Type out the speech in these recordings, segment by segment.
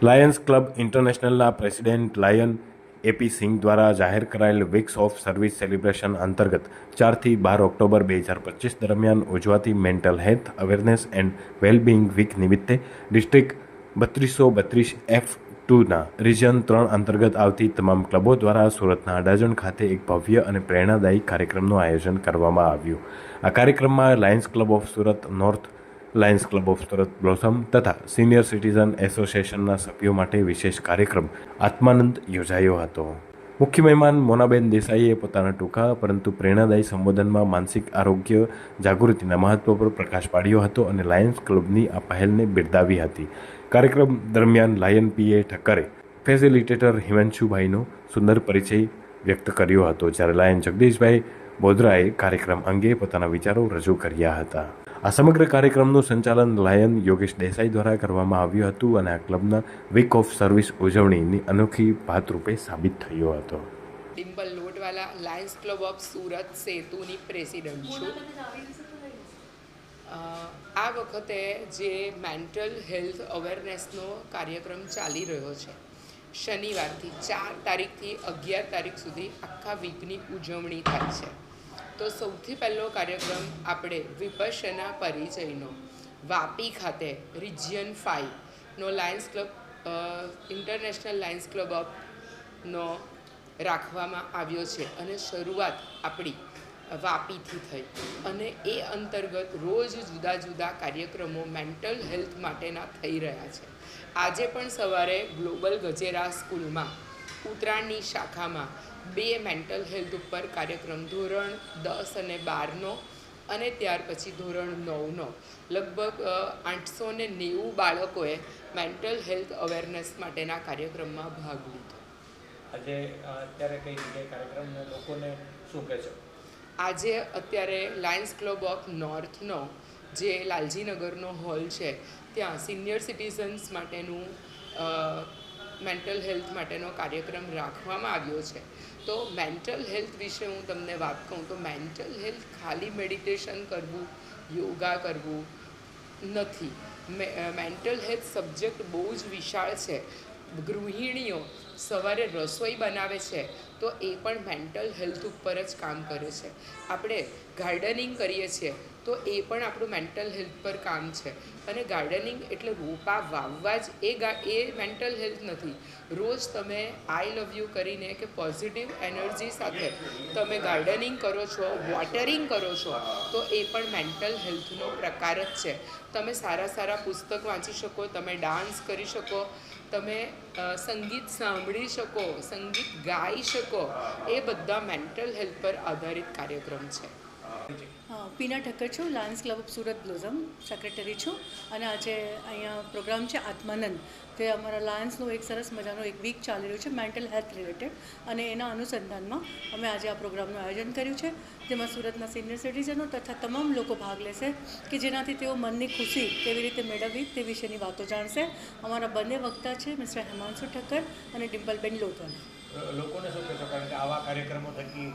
Lions club ઇન્ટરનેશનલના president lion A P Singh દ્વારા જાહેર કરાયેલ વીક્સ ઓફ સર્વિસ સેલિબ્રેશન અંતર્ગત ચારથી બાર ઓક્ટોબર બે હજાર પચીસ દરમિયાન ઉજવાતી mental health awareness and wellbeing week નિમિત્તે ડિસ્ટ્રિક્ટ બત્રીસો બત્રીસ એફ ટુના રિજન ત્રણ અંતર્ગત આવતી તમામ ક્લબો દ્વારા સુરતના અડાજણ ખાતે એક ભવ્ય અને પ્રેરણાદાયી કાર્યક્રમનું આયોજન કરવામાં આવ્યું. આ કાર્યક્રમમાં lions club of Surat, north lions club of Surat blossom તથા સિનિયર સિટીઝન એસોસિએશનના સભ્યો માટે વિશેષ કાર્યક્રમ આત્માનંદ યોજાયો હતો. મુખ્ય મહેમાન મોનાબેન દેસાઈએ પોતાના ટૂંકા પરંતુ પ્રેરણાદાયી સંબોધનમાં માનસિક આરોગ્ય, જાગૃતિના મહત્વ પર પ્રકાશ પાડ્યો હતો અને લાયન્સ ક્લબની આ પહેલને બિરદાવી હતી. કાર્યક્રમ દરમિયાન લાયન પીએ ઠક્કરે ફેસિલિટેટર હિમાંશુભાઈનો સુંદર પરિચય વ્યક્ત કર્યો હતો, જ્યારે લાયન જગદીશભાઈ બોદરાએ કાર્યક્રમ અંગે પોતાના વિચારો રજૂ કર્યા હતા. આ સમગ્ર કાર્યક્રમનું સંચાલન લાયન યોગેશ દેસાઈ દ્વારા કરવામાં આવ્યું હતું અને આ ક્લબના વીક ઓફ સર્વિસ ઉજવણીની અનોખી ભાતરૂપે સાબિત થયો હતો. Dimple Lotwala lions club of Surat સેતુની president છું. આ વખતે જે મેન્ટલ હેલ્થ અવેરનેસનો કાર્યક્રમ ચાલી રહ્યો છે શનિવારથી ચાર તારીખથી અગિયાર તારીખ સુધી આખા વીકની ઉજવણી થાય છે. તો સૌથી પહેલો કાર્યક્રમ આપણે વિપશ્યના પરિચયનો. વાપી ખાતે region ફાઇવનો lions club international lions club ઓફનો રાખવામાં આવ્યો છે અને શરૂઆત આપણી વાપીથી થઈ. અને એ અંતર્ગત રોજ જુદા જુદા કાર્યક્રમો મેન્ટલ હેલ્થ માટેના થઈ રહ્યા છે. આજે પણ સવારે ગ્લોબલ ગજેરા સ્કૂલમાં, ઉત્તરાયણની શાખામાં બે મેન્ટલ હેલ્થ ઉપર કાર્યક્રમ ધોરણ દસ અને બારનો અને ત્યાર પછી ધોરણ નવનો. લગભગ આઠસો ને નેવું બાળકોએ મેન્ટલ હેલ્થ અવેરનેસ માટેના કાર્યક્રમમાં ભાગ લીધો. આજે અત્યારે કઈ જગ્યાએ કાર્યક્રમને લોકોને શું કહેશો આજે અત્યારે લાયન્સ ક્લબ ઓફ નોર્થનો જે લાલજીનગરનો હોલ છે ત્યાં સિનિયર સિટીઝન્સ માટેનું મેન્ટલ હેલ્થ માટેનો કાર્યક્રમ રાખવામાં આવ્યો છે. તો મેન્ટલ હેલ્થ વિશે હું તમને વાત કહું તો મેન્ટલ હેલ્થ ખાલી મેડિટેશન કરવું, યોગા કરવું નથી. મેન્ટલ હેલ્થ સબ્જેક્ટ બહુ જ વિશાળ છે. ગૃહિણીઓ સવારે રસોઈ બનાવે છે, તો એ પણ મેન્ટલ હેલ્થ ઉપર જ કામ કરે છે. આપણે ગાર્ડનિંગ કરીએ છીએ, તો એ પણ આપણું મેન્ટલ હેલ્થ પર કામ છે. અને ગાર્ડનિંગ એટલે રોપા વાવવા જ, એ ગા, એ મેન્ટલ હેલ્થ નથી. રોજ તમે આઈ લવ યુ કરીને કે પોઝિટિવ એનર્જી સાથે તમે ગાર્ડનિંગ કરો છો વોટરિંગ કરો છો, તો એ પણ મેન્ટલ હેલ્થનો પ્રકાર જ છે. તમે સારા સારા પુસ્તક વાંચી શકો, તમે ડાન્સ કરી શકો તમે સંગીત સાંભળી શકો, સંગીત ગાઈ શકો, એ બધા મેન્ટલ હેલ્થ પર આધારિત કાર્યક્રમ છે. પીના ઠક્કર છું lions club of Surat blossom secretary છું. અને આજે અહીંયા પ્રોગ્રામ છે આત્માનંદ. તે અમારા લાયન્સનું એક સરસ મજાનો એક વીક ચાલી રહ્યું છે મેન્ટલ હેલ્થ રિલેટેડ અને એના અનુસંધાનમાં અમે આજે આ પ્રોગ્રામનું આયોજન કર્યું છે. જેમાં સુરતના સિનિયર સિટીઝનો તથા તમામ લોકો ભાગ લેશે કે જેનાથી તેઓ મનની ખુશી કેવી રીતે મેળવવી તે વિશેની વાતો જાણશે. અમારા બંને વક્તા છે મિસ્ટર હેમાંશુ ઠક્કર અને ડિમ્પલબેન લોટવાલા અ, લોકોને શું કહેશો? કારણ કે આવા કાર્યક્રમો થકી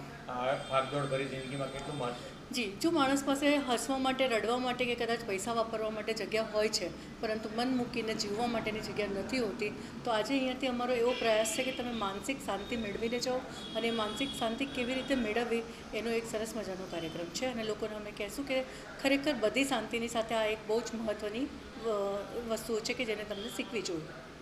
ભાગદોડ ભરી જિંદગીમાં કેટલું મહત્વ જી જો માણસ પાસે હસવા માટે, રડવા માટે કે કદાચ પૈસા વાપરવા માટે જગ્યા હોય છે, પરંતુ મન મૂકીને જીવવા માટેની જગ્યા નથી હોતી, તો આજે અહીંયાથી અમારો એવો પ્રયાસ છે કે તમે માનસિક શાંતિ મેળવીને જાઓ અને માનસિક શાંતિ કેવી રીતે મેળવવી એનો એક સરસ મજાનો કાર્યક્રમ છે. અને લોકોને અમે કહેશું કે ખરેખર બધી શાંતિની સાથે આ એક બહુ જ મહત્ત્વની વસ્તુઓ છે કે જેને તમને શીખવી જોઈએ.